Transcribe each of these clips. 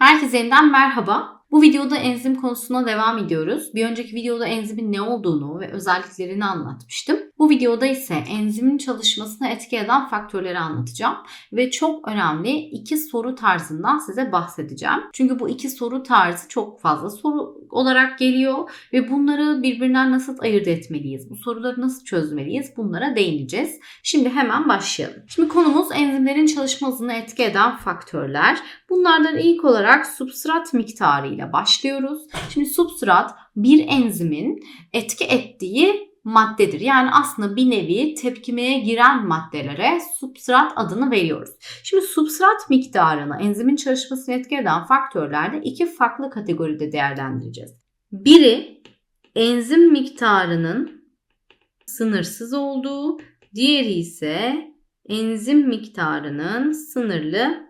Herkese yeniden merhaba. Bu videoda enzim konusuna devam ediyoruz. Bir önceki videoda enzimin ne olduğunu ve özelliklerini anlatmıştım. Bu videoda ise enzimin çalışmasına etki eden faktörleri anlatacağım ve çok önemli iki soru tarzından size bahsedeceğim. Çünkü bu iki soru tarzı çok fazla soru olarak geliyor ve bunları birbirinden nasıl ayırt etmeliyiz? Bu soruları nasıl çözmeliyiz? Bunlara değineceğiz. Şimdi hemen başlayalım. Şimdi konumuz enzimlerin çalışma hızını etki eden faktörler. Bunlardan ilk olarak substrat miktarı ile başlıyoruz. Şimdi substrat bir enzimin etki ettiği maddedir. Yani aslında bir nevi tepkimeye giren maddelere substrat adını veriyoruz. Şimdi substrat miktarını enzimin çalışmasını etki eden faktörlerde iki farklı kategoride değerlendireceğiz. Biri enzim miktarının sınırsız olduğu, diğeri ise enzim miktarının sınırlı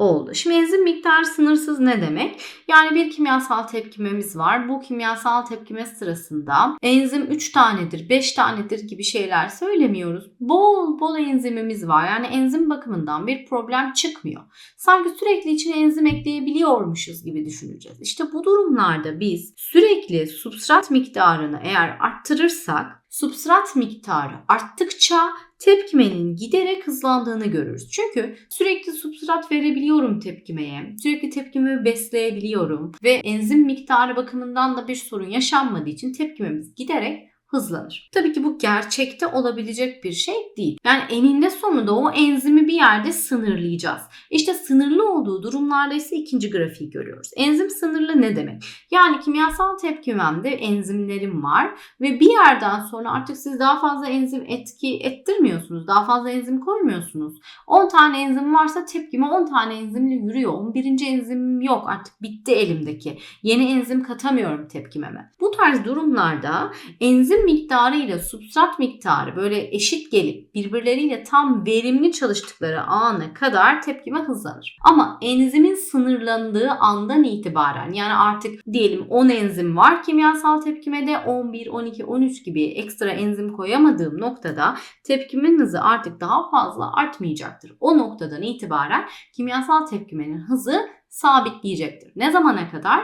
oldu. Şimdi enzim miktarı sınırsız ne demek? Yani bir kimyasal tepkimemiz var. Bu kimyasal tepkime sırasında enzim 3 tanedir, 5 tanedir gibi şeyler söylemiyoruz. Bol bol enzimimiz var. Yani enzim bakımından bir problem çıkmıyor. Sanki sürekli içine enzim ekleyebiliyormuşuz gibi düşüneceğiz. İşte bu durumlarda biz sürekli substrat miktarını eğer arttırırsak substrat miktarı arttıkça tepkimenin giderek hızlandığını görürüz. Çünkü sürekli substrat verebiliyorum tepkimeye, sürekli tepkimemi besleyebiliyorum ve enzim miktarı bakımından da bir sorun yaşanmadığı için tepkimemiz giderek hızlanır. Tabii ki bu gerçekte olabilecek bir şey değil. Yani eninde sonunda o enzimi bir yerde sınırlayacağız. İşte sınırlı olduğu durumlarda ise ikinci grafiği görüyoruz. Enzim sınırlı ne demek? Yani kimyasal tepkimemde enzimlerim var ve bir yerden sonra artık siz daha fazla enzim etki ettirmiyorsunuz. Daha fazla enzim koymuyorsunuz. 10 tane enzim varsa tepkime 10 tane enzimle yürüyor. 11. enzimim yok artık bitti elimdeki. Yeni enzim katamıyorum tepkimeme. Bu tarz durumlarda enzim miktarı ile substrat miktarı böyle eşit gelip birbirleriyle tam verimli çalıştıkları ana kadar tepkime hızlanır. Ama enzimin sınırlandığı andan itibaren yani artık diyelim 10 enzim var kimyasal tepkimede 11, 12, 13 gibi ekstra enzim koyamadığım noktada tepkimin hızı artık daha fazla artmayacaktır. O noktadan itibaren kimyasal tepkimenin hızı sabitleyecektir. Ne zamana kadar?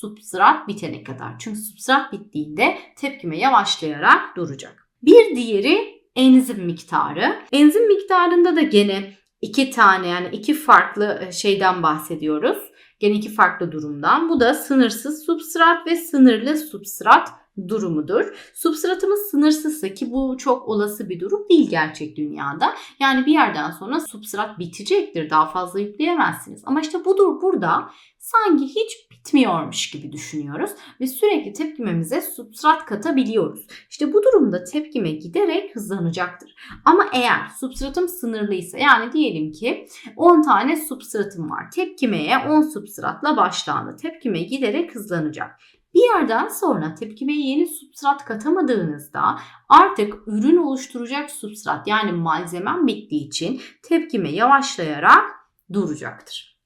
Substrat bitene kadar. Çünkü substrat bittiğinde tepkime yavaşlayarak duracak. Bir diğeri enzim miktarı. Enzim miktarında da gene iki tane yani iki farklı şeyden bahsediyoruz. Gene iki farklı durumdan. Bu da sınırsız substrat ve sınırlı substrat durumudur. Substratımız sınırsızsa ki bu çok olası bir durum değil gerçek dünyada. Yani bir yerden sonra substrat bitecektir. Daha fazla yükleyemezsiniz. Ama işte budur burada sanki hiç bitmiyormuş gibi düşünüyoruz ve sürekli tepkimemize substrat katabiliyoruz. İşte bu durumda tepkime giderek hızlanacaktır. Ama eğer substratım sınırlıysa yani diyelim ki 10 tane substratım var. Tepkimeye 10 substratla başlandı. Tepkime giderek hızlanacak. Bir yerden sonra tepkimeye yeni substrat katamadığınızda artık ürün oluşturacak substrat yani malzemem bittiği için tepkime yavaşlayarak duracaktır.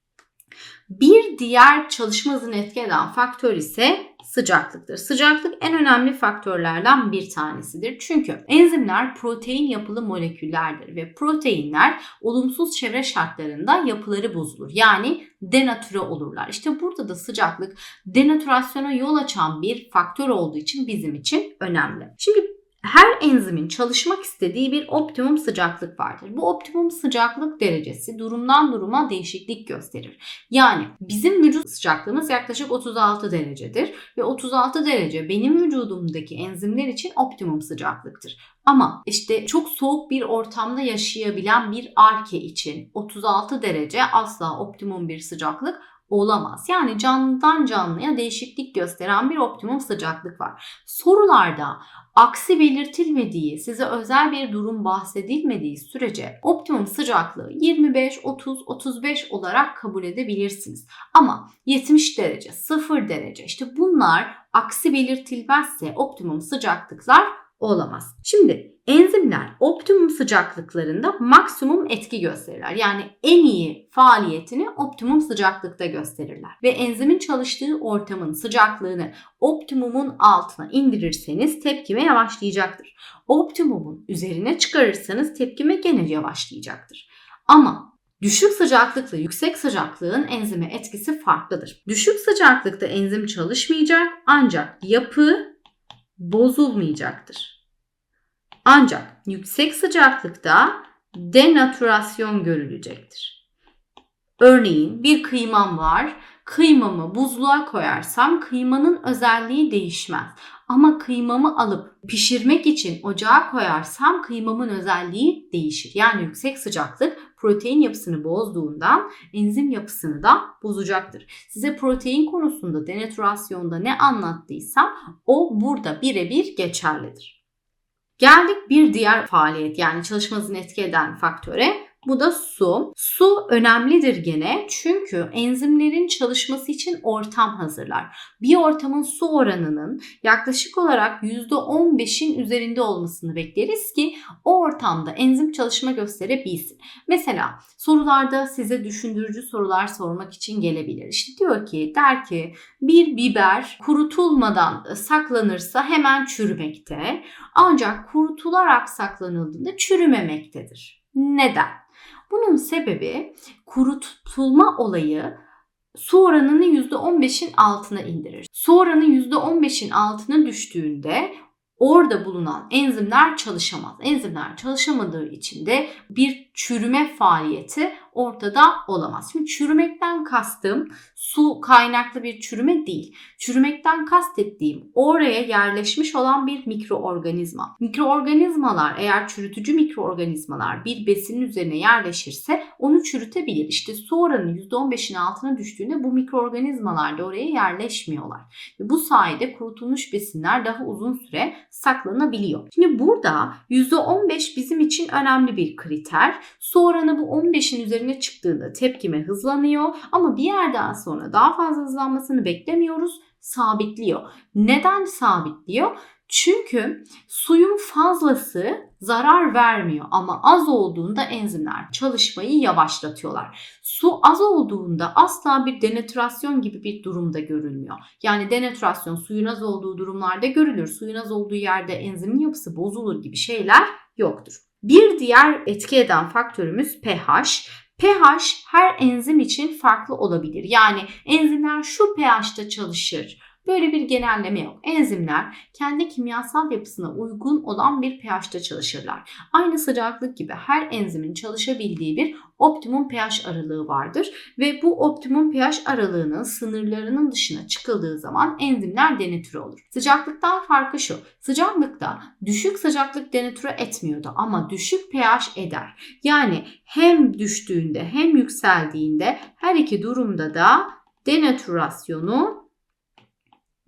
Bir diğer çalışma hızını etki eden faktör ise sıcaklıktır. Sıcaklık en önemli faktörlerden bir tanesidir. Çünkü enzimler protein yapılı moleküllerdir ve proteinler olumsuz çevre şartlarında yapıları bozulur. Yani denatüre olurlar. İşte burada da sıcaklık denatürasyona yol açan bir faktör olduğu için bizim için önemli. Şimdi her enzimin çalışmak istediği bir optimum sıcaklık vardır. Bu optimum sıcaklık derecesi durumdan duruma değişiklik gösterir. Yani bizim vücut sıcaklığımız yaklaşık 36 derecedir ve 36 derece benim vücudumdaki enzimler için optimum sıcaklıktır. Ama işte çok soğuk bir ortamda yaşayabilen bir arke için 36 derece asla optimum bir sıcaklık olamaz. Yani canlıdan canlıya değişiklik gösteren bir optimum sıcaklık var. Sorularda aksi belirtilmediği, size özel bir durum bahsedilmediği sürece optimum sıcaklığı 25, 30, 35 olarak kabul edebilirsiniz. Ama 70 derece, 0 derece işte bunlar aksi belirtilmezse optimum sıcaklıklar olamaz. Şimdi enzimler optimum sıcaklıklarında maksimum etki gösterirler. Yani en iyi faaliyetini optimum sıcaklıkta gösterirler. Ve enzimin çalıştığı ortamın sıcaklığını optimumun altına indirirseniz tepkime yavaşlayacaktır. Optimumun üzerine çıkarırsanız tepkime gene yavaşlayacaktır. Ama Düşük sıcaklıkla yüksek sıcaklığın enzime etkisi farklıdır. Düşük sıcaklıkta enzim çalışmayacak ancak yapı bozulmayacaktır. Ancak yüksek sıcaklıkta denatürasyon görülecektir. Örneğin bir kıymam var. Kıymamı buzluğa koyarsam kıymanın özelliği değişmez. Ama kıymamı alıp pişirmek için ocağa koyarsam kıymamın özelliği değişir. Yani yüksek sıcaklık protein yapısını bozduğundan enzim yapısını da bozacaktır. Size protein konusunda denatürasyonda ne anlattıysam o burada birebir geçerlidir. Geldik bir diğer faaliyet yani çalışmanızın etki eden faktöre bu da su. Su önemlidir gene çünkü enzimlerin çalışması için ortam hazırlar. Bir ortamın su oranının yaklaşık olarak %15'in üzerinde olmasını bekleriz ki o ortamda enzim çalışma gösterebilsin. Mesela sorularda size düşündürücü sorular sormak için gelebilir. İşte diyor ki der ki bir biber kurutulmadan saklanırsa hemen çürümekte ancak kurutularak saklanıldığında çürümemektedir. Neden? Bunun sebebi kurutulma olayı su oranını %15'in altına indirir. Su oranı %15'in altına düştüğünde orada bulunan enzimler çalışamaz. Enzimler çalışamadığı için de bir çürüme faaliyeti ortada olamaz. Şimdi çürümekten kastım su kaynaklı bir çürüme değil. Çürümekten kastettiğim oraya yerleşmiş olan bir mikroorganizma. Mikroorganizmalar eğer çürütücü mikroorganizmalar bir besinin üzerine yerleşirse onu çürütebilir. İşte su oranı %15'in altına düştüğünde bu mikroorganizmalar da oraya yerleşmiyorlar. Ve bu sayede kurutulmuş besinler daha uzun süre saklanabiliyor. Şimdi burada %15 bizim için önemli bir kriter. Su oranı bu 15'in üzerine çıktığında tepkime hızlanıyor ama bir yerden sonra daha fazla hızlanmasını beklemiyoruz sabitliyor. Neden sabitliyor? Çünkü suyun fazlası zarar vermiyor ama az olduğunda enzimler çalışmayı yavaşlatıyorlar. Su az olduğunda asla bir denatürasyon gibi bir durumda görülmüyor. Yani denatürasyon suyun az olduğu durumlarda görülür. Suyun az olduğu yerde enzimin yapısı bozulur gibi şeyler yoktur. Bir diğer etki eden faktörümüz pH. pH her enzim için farklı olabilir. Yani enzimler şu pH'te çalışır Böyle bir genelleme yok. Enzimler kendi kimyasal yapısına uygun olan bir pH'te çalışırlar. Aynı sıcaklık gibi her enzimin çalışabildiği bir optimum pH aralığı vardır ve bu optimum pH aralığının sınırlarının dışına çıkıldığı zaman enzimler denatüre olur. Sıcaklıktan farkı şu. Sıcaklıkta düşük sıcaklık denatüre etmiyordu ama düşük pH eder. Yani hem düştüğünde hem yükseldiğinde her iki durumda da denatürasyonu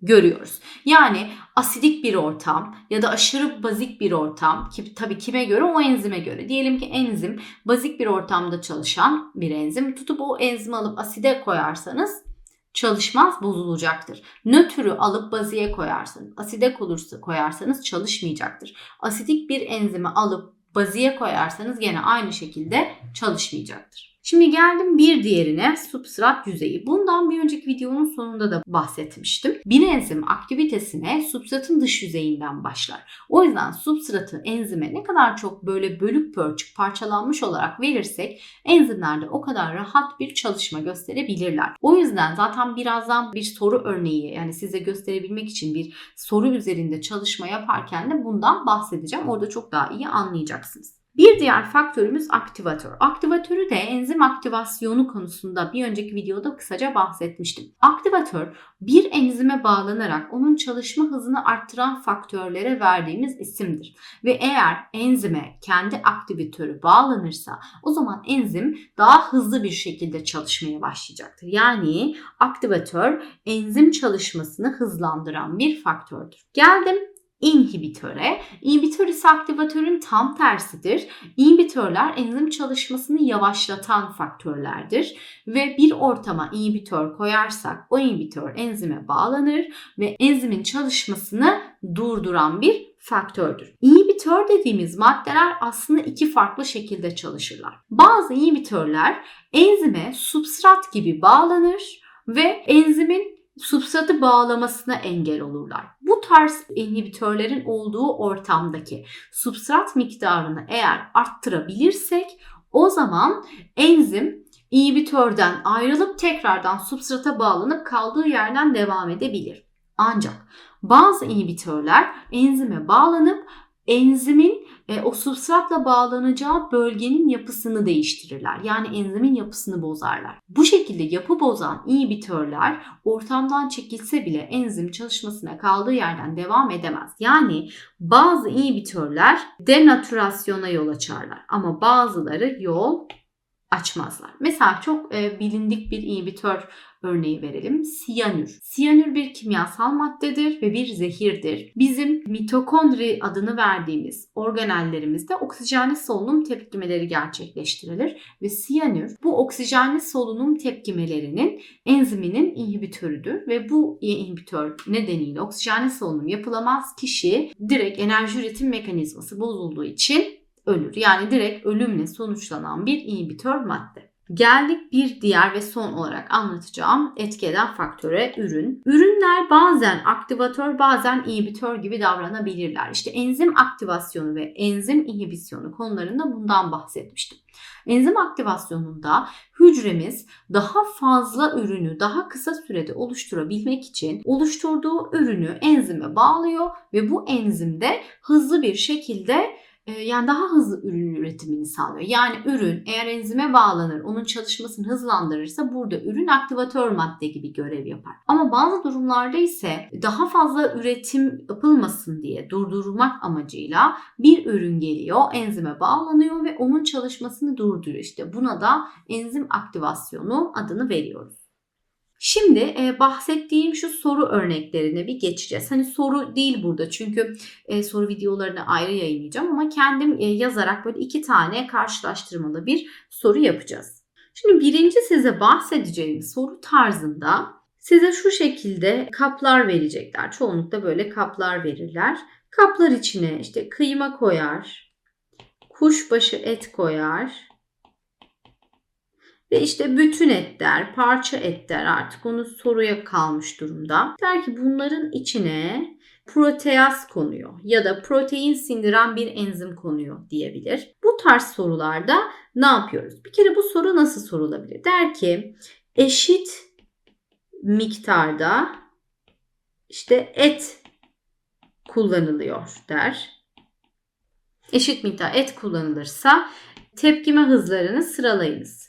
görüyoruz. Yani asidik bir ortam ya da aşırı bazik bir ortam ki tabii kime göre o enzime göre. Diyelim ki enzim bazik bir ortamda çalışan bir enzim. Tutup o enzimi alıp aside koyarsanız çalışmaz bozulacaktır. Nötrü alıp baziye koyarsanız, aside olursa koyarsanız çalışmayacaktır. Asidik bir enzimi alıp baziye koyarsanız gene aynı şekilde çalışmayacaktır. Şimdi geldim bir diğerine substrat yüzeyi. Bundan bir önceki videonun sonunda da bahsetmiştim. Bir enzim aktivitesine substratın dış yüzeyinden başlar. O yüzden substratı enzime ne kadar çok böyle bölük pörçük parçalanmış olarak verirsek enzimlerde o kadar rahat bir çalışma gösterebilirler. O yüzden zaten birazdan bir soru örneği yani size gösterebilmek için bir soru üzerinde çalışma yaparken de bundan bahsedeceğim. Orada çok daha iyi anlayacaksınız. Bir diğer faktörümüz aktivatör. Aktivatörü de enzim aktivasyonu konusunda bir önceki videoda kısaca bahsetmiştim. Aktivatör bir enzime bağlanarak onun çalışma hızını arttıran faktörlere verdiğimiz isimdir. Ve eğer enzime kendi aktivatörü bağlanırsa o zaman enzim daha hızlı bir şekilde çalışmaya başlayacaktır. Yani aktivatör enzim çalışmasını hızlandıran bir faktördür. Geldim inhibitöre. İnhibitör ise aktivatörün tam tersidir. İnhibitörler enzim çalışmasını yavaşlatan faktörlerdir ve bir ortama inhibitör koyarsak o inhibitör enzime bağlanır ve enzimin çalışmasını durduran bir faktördür. İnhibitör dediğimiz maddeler aslında iki farklı şekilde çalışırlar. Bazı inhibitörler enzime substrat gibi bağlanır ve enzimin substratı bağlamasına engel olurlar. Bu tarz inhibitörlerin olduğu ortamdaki substrat miktarını eğer arttırabilirsek O zaman enzim inhibitörden ayrılıp tekrardan substrata bağlanıp kaldığı yerden devam edebilir. Ancak bazı inhibitörler enzime bağlanıp enzimin e, o substratla bağlanacağı bölgenin yapısını değiştirirler. Yani enzimin yapısını bozarlar. Bu şekilde yapı bozan inhibitörler ortamdan çekilse bile enzim çalışmasına kaldığı yerden devam edemez. Yani bazı inhibitörler denatürasyona yol açarlar ama bazıları yol açmazlar. Mesela çok e, bilindik bir inhibitör örneği verelim. Siyanür. Siyanür bir kimyasal maddedir ve bir zehirdir. Bizim mitokondri adını verdiğimiz organellerimizde oksijenli solunum tepkimeleri gerçekleştirilir ve siyanür bu oksijenli solunum tepkimelerinin enziminin inhibitörüdür ve bu inhibitör nedeniyle oksijenli solunum yapılamaz kişi direkt enerji üretim mekanizması bozulduğu için ölür. Yani direkt ölümle sonuçlanan bir inhibitör madde. Geldik bir diğer ve son olarak anlatacağım etki eden faktöre ürün. Ürünler bazen aktivatör bazen inhibitör gibi davranabilirler. İşte enzim aktivasyonu ve enzim inhibisyonu konularında bundan bahsetmiştim. Enzim aktivasyonunda hücremiz daha fazla ürünü daha kısa sürede oluşturabilmek için oluşturduğu ürünü enzime bağlıyor ve bu enzimde hızlı bir şekilde yani daha hızlı ürün üretimini sağlıyor. Yani ürün eğer enzime bağlanır, onun çalışmasını hızlandırırsa burada ürün aktivatör madde gibi görev yapar. Ama bazı durumlarda ise daha fazla üretim yapılmasın diye durdurmak amacıyla bir ürün geliyor, enzime bağlanıyor ve onun çalışmasını durduruyor. İşte buna da enzim aktivasyonu adını veriyoruz. Şimdi e, bahsettiğim şu soru örneklerine bir geçeceğiz. Hani soru değil burada çünkü e, soru videolarını ayrı yayınlayacağım ama kendim e, yazarak böyle iki tane karşılaştırmalı bir soru yapacağız. Şimdi birinci size bahsedeceğim soru tarzında size şu şekilde kaplar verecekler. Çoğunlukla böyle kaplar verirler. Kaplar içine işte kıyma koyar, kuşbaşı et koyar, ve işte bütün et der, parça et der artık onu soruya kalmış durumda. Der ki bunların içine proteaz konuyor ya da protein sindiren bir enzim konuyor diyebilir. Bu tarz sorularda ne yapıyoruz? Bir kere bu soru nasıl sorulabilir? Der ki eşit miktarda işte et kullanılıyor der. Eşit miktar et kullanılırsa tepkime hızlarını sıralayınız.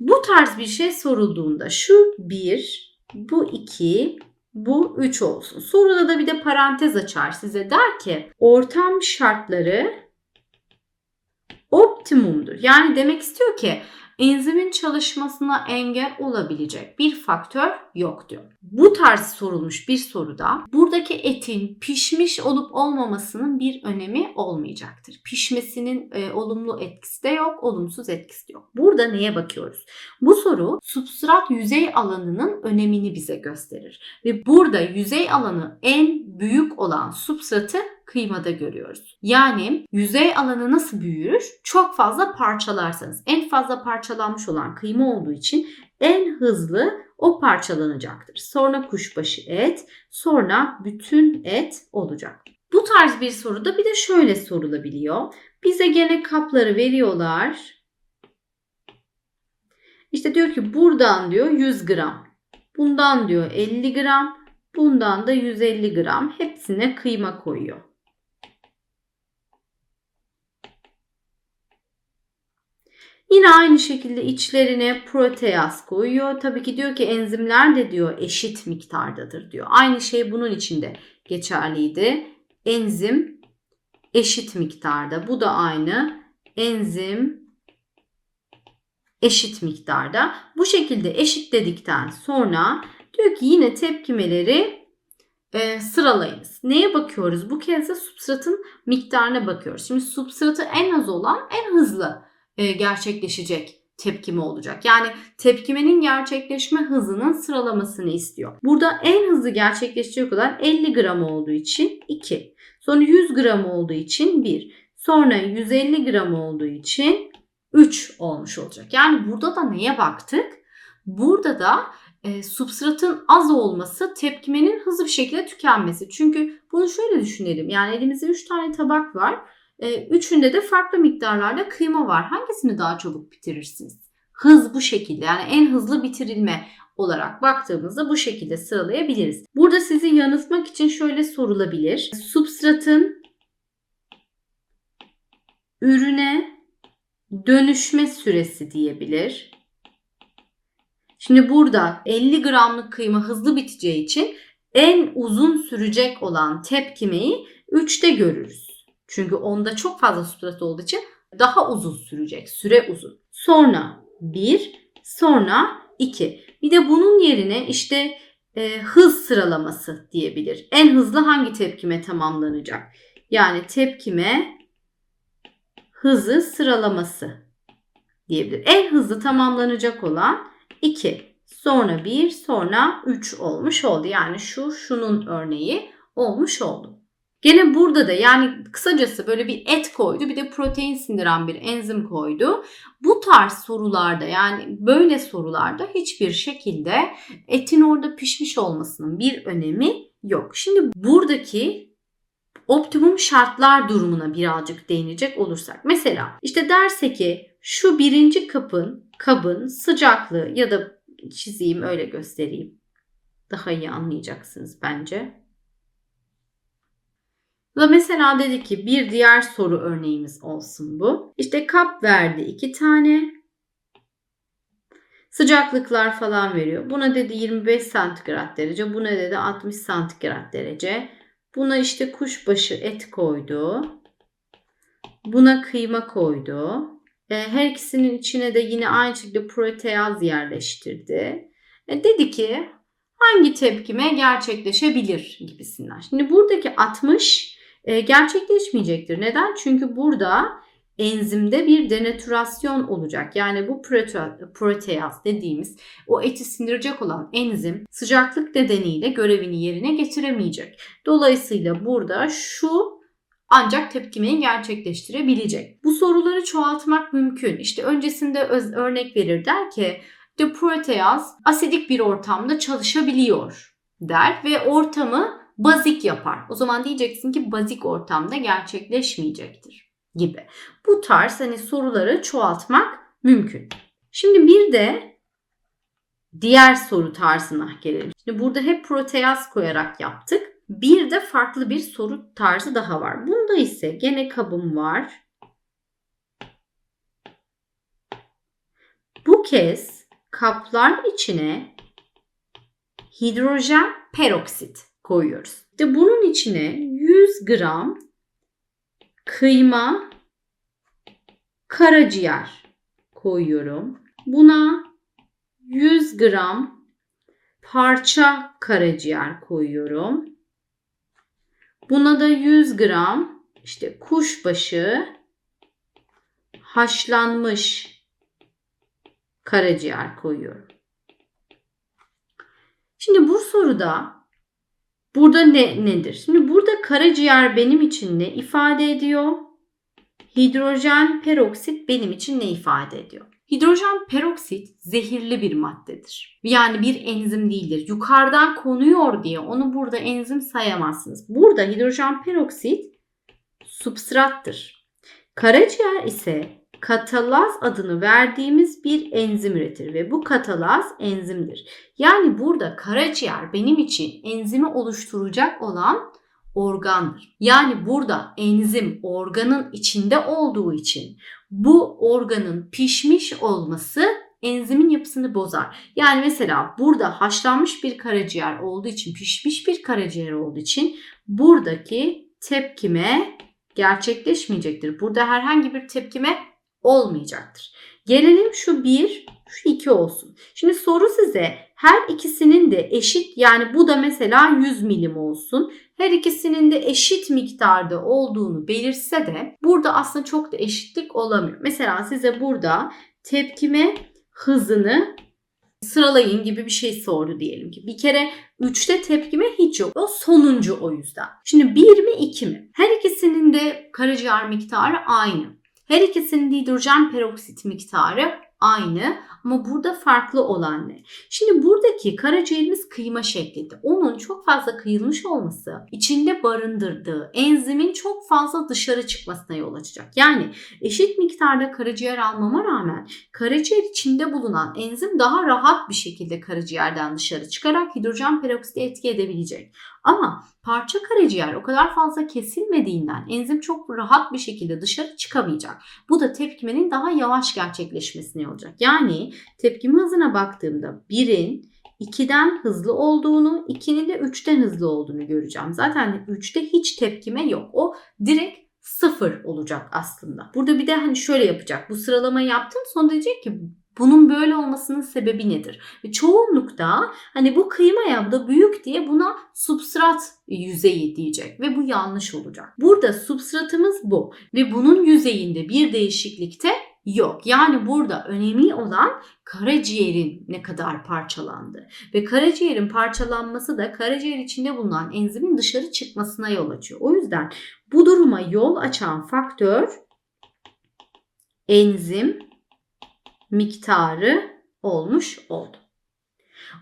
Bu tarz bir şey sorulduğunda şu 1, bu 2, bu 3 olsun. Soruda da bir de parantez açar size der ki ortam şartları optimumdur. Yani demek istiyor ki enzimin çalışmasına engel olabilecek bir faktör yok diyor. Bu tarz sorulmuş bir soruda buradaki etin pişmiş olup olmamasının bir önemi olmayacaktır. Pişmesinin e, olumlu etkisi de yok, olumsuz etkisi de yok. Burada neye bakıyoruz? Bu soru substrat yüzey alanının önemini bize gösterir. Ve burada yüzey alanı en büyük olan substratı kıymada görüyoruz. Yani yüzey alanı nasıl büyür? Çok fazla parçalarsanız. En fazla parçalanmış olan kıyma olduğu için en hızlı o parçalanacaktır. Sonra kuşbaşı et, sonra bütün et olacak. Bu tarz bir soruda bir de şöyle sorulabiliyor. Bize gene kapları veriyorlar. İşte diyor ki buradan diyor 100 gram. Bundan diyor 50 gram. Bundan da 150 gram. Hepsine kıyma koyuyor. Yine aynı şekilde içlerine proteaz koyuyor. Tabii ki diyor ki enzimler de diyor eşit miktardadır diyor. Aynı şey bunun içinde geçerliydi. Enzim eşit miktarda. Bu da aynı. Enzim eşit miktarda. Bu şekilde eşit dedikten sonra diyor ki yine tepkimeleri e, sıralayınız. Neye bakıyoruz? Bu kez de substratın miktarına bakıyoruz. Şimdi substratı en az olan en hızlı e, gerçekleşecek tepkime olacak. Yani tepkimenin gerçekleşme hızının sıralamasını istiyor. Burada en hızlı gerçekleşecek olan 50 gram olduğu için 2. Sonra 100 gram olduğu için 1. Sonra 150 gram olduğu için 3 olmuş olacak. Yani burada da neye baktık? Burada da e, substratın az olması tepkimenin hızlı bir şekilde tükenmesi. Çünkü bunu şöyle düşünelim. Yani elimizde 3 tane tabak var. E, üçünde de farklı miktarlarda kıyma var. Hangisini daha çabuk bitirirsiniz? Hız bu şekilde yani en hızlı bitirilme olarak baktığımızda bu şekilde sıralayabiliriz. Burada sizi yanıltmak için şöyle sorulabilir. Substratın ürüne dönüşme süresi diyebilir. Şimdi burada 50 gramlık kıyma hızlı biteceği için en uzun sürecek olan tepkimeyi 3'te görürüz. Çünkü onda çok fazla substrat olduğu için daha uzun sürecek. Süre uzun. Sonra 1, sonra 2. Bir de bunun yerine işte e, hız sıralaması diyebilir. En hızlı hangi tepkime tamamlanacak? Yani tepkime hızı sıralaması diyebilir. En hızlı tamamlanacak olan 2. Sonra 1, sonra 3 olmuş oldu. Yani şu şunun örneği olmuş oldu. Gene burada da yani kısacası böyle bir et koydu bir de protein sindiren bir enzim koydu. Bu tarz sorularda yani böyle sorularda hiçbir şekilde etin orada pişmiş olmasının bir önemi yok. Şimdi buradaki optimum şartlar durumuna birazcık değinecek olursak. Mesela işte derse ki şu birinci kapın kabın sıcaklığı ya da çizeyim öyle göstereyim. Daha iyi anlayacaksınız bence. Ve mesela dedi ki bir diğer soru örneğimiz olsun bu. İşte kap verdi iki tane. Sıcaklıklar falan veriyor. Buna dedi 25 santigrat derece. Buna dedi 60 santigrat derece. Buna işte kuşbaşı et koydu. Buna kıyma koydu. E, her ikisinin içine de yine aynı şekilde proteaz yerleştirdi. E, dedi ki hangi tepkime gerçekleşebilir gibisinden. Şimdi buradaki 60 e, gerçekleşmeyecektir. Neden? Çünkü burada enzimde bir denatürasyon olacak. Yani bu proteaz dediğimiz o eti sindirecek olan enzim sıcaklık nedeniyle görevini yerine getiremeyecek. Dolayısıyla burada şu ancak tepkimeyi gerçekleştirebilecek. Bu soruları çoğaltmak mümkün. İşte öncesinde öz, örnek verir der ki de proteaz asidik bir ortamda çalışabiliyor der ve ortamı bazik yapar. O zaman diyeceksin ki bazik ortamda gerçekleşmeyecektir gibi. Bu tarz hani soruları çoğaltmak mümkün. Şimdi bir de diğer soru tarzına gelelim. Şimdi burada hep proteaz koyarak yaptık. Bir de farklı bir soru tarzı daha var. Bunda ise gene kabım var. Bu kez kaplar içine hidrojen peroksit koyuyoruz. İşte bunun içine 100 gram kıyma karaciğer koyuyorum. Buna 100 gram parça karaciğer koyuyorum. Buna da 100 gram işte kuşbaşı haşlanmış karaciğer koyuyorum. Şimdi bu soruda Burada ne nedir? Şimdi burada karaciğer benim için ne ifade ediyor? Hidrojen peroksit benim için ne ifade ediyor? Hidrojen peroksit zehirli bir maddedir. Yani bir enzim değildir. Yukarıdan konuyor diye onu burada enzim sayamazsınız. Burada hidrojen peroksit substrattır. Karaciğer ise katalaz adını verdiğimiz bir enzim üretir ve bu katalaz enzimdir. Yani burada karaciğer benim için enzimi oluşturacak olan organdır. Yani burada enzim organın içinde olduğu için bu organın pişmiş olması enzimin yapısını bozar. Yani mesela burada haşlanmış bir karaciğer olduğu için, pişmiş bir karaciğer olduğu için buradaki tepkime gerçekleşmeyecektir. Burada herhangi bir tepkime olmayacaktır. Gelelim şu 1, şu 2 olsun. Şimdi soru size her ikisinin de eşit yani bu da mesela 100 milim olsun. Her ikisinin de eşit miktarda olduğunu belirse de burada aslında çok da eşitlik olamıyor. Mesela size burada tepkime hızını sıralayın gibi bir şey sordu diyelim ki. Bir kere 3'te tepkime hiç yok. O sonuncu o yüzden. Şimdi 1 mi 2 mi? Her ikisinin de karaciğer miktarı aynı. Her ikisinin hidrojen peroksit miktarı aynı Ama burada farklı olan ne? Şimdi buradaki karaciğerimiz kıyma şeklinde. Onun çok fazla kıyılmış olması içinde barındırdığı enzimin çok fazla dışarı çıkmasına yol açacak. Yani eşit miktarda karaciğer almama rağmen karaciğer içinde bulunan enzim daha rahat bir şekilde karaciğerden dışarı çıkarak hidrojen peroksiti etki edebilecek. Ama parça karaciğer o kadar fazla kesilmediğinden enzim çok rahat bir şekilde dışarı çıkamayacak. Bu da tepkimenin daha yavaş gerçekleşmesine olacak. Yani tepkime hızına baktığımda 1'in 2'den hızlı olduğunu, 2'nin de 3'ten hızlı olduğunu göreceğim. Zaten 3'te hiç tepkime yok. O direkt sıfır olacak aslında. Burada bir de hani şöyle yapacak. Bu sıralamayı yaptım sonra diyecek ki bunun böyle olmasının sebebi nedir? Ve çoğunlukta hani bu kıyma yapıda büyük diye buna substrat yüzeyi diyecek ve bu yanlış olacak. Burada substratımız bu ve bunun yüzeyinde bir değişiklikte yok. Yani burada önemli olan karaciğerin ne kadar parçalandı. Ve karaciğerin parçalanması da karaciğer içinde bulunan enzimin dışarı çıkmasına yol açıyor. O yüzden bu duruma yol açan faktör enzim miktarı olmuş oldu.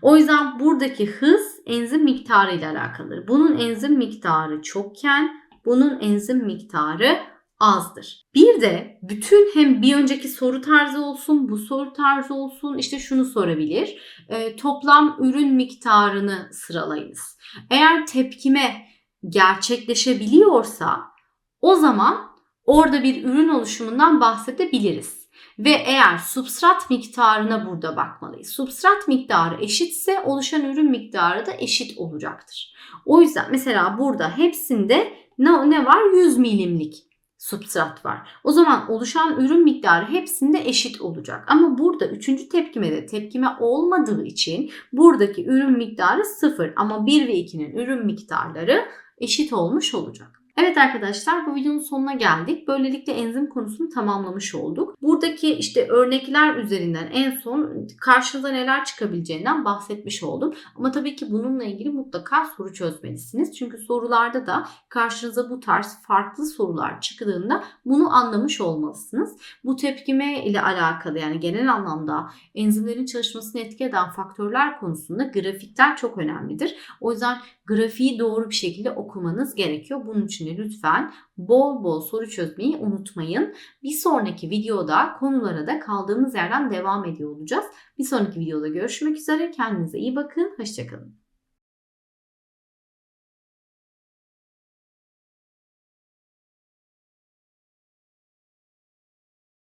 O yüzden buradaki hız enzim miktarı ile alakalıdır. Bunun enzim miktarı çokken bunun enzim miktarı azdır. Bir de bütün hem bir önceki soru tarzı olsun, bu soru tarzı olsun işte şunu sorabilir. E, toplam ürün miktarını sıralayınız. Eğer tepkime gerçekleşebiliyorsa o zaman orada bir ürün oluşumundan bahsedebiliriz. Ve eğer substrat miktarına burada bakmalıyız. Substrat miktarı eşitse oluşan ürün miktarı da eşit olacaktır. O yüzden mesela burada hepsinde ne, ne var? 100 milimlik substrat var. O zaman oluşan ürün miktarı hepsinde eşit olacak. Ama burada üçüncü tepkimede tepkime olmadığı için buradaki ürün miktarı sıfır. Ama 1 ve 2'nin ürün miktarları eşit olmuş olacak. Evet arkadaşlar bu videonun sonuna geldik. Böylelikle enzim konusunu tamamlamış olduk. Buradaki işte örnekler üzerinden en son karşınıza neler çıkabileceğinden bahsetmiş oldum. Ama tabii ki bununla ilgili mutlaka soru çözmelisiniz. Çünkü sorularda da karşınıza bu tarz farklı sorular çıktığında bunu anlamış olmalısınız. Bu tepkime ile alakalı yani genel anlamda enzimlerin çalışmasını etki eden faktörler konusunda grafikler çok önemlidir. O yüzden grafiği doğru bir şekilde okumanız gerekiyor. Bunun için de lütfen bol bol soru çözmeyi unutmayın. Bir sonraki videoda konulara da kaldığımız yerden devam ediyor olacağız. Bir sonraki videoda görüşmek üzere. Kendinize iyi bakın. Hoşçakalın.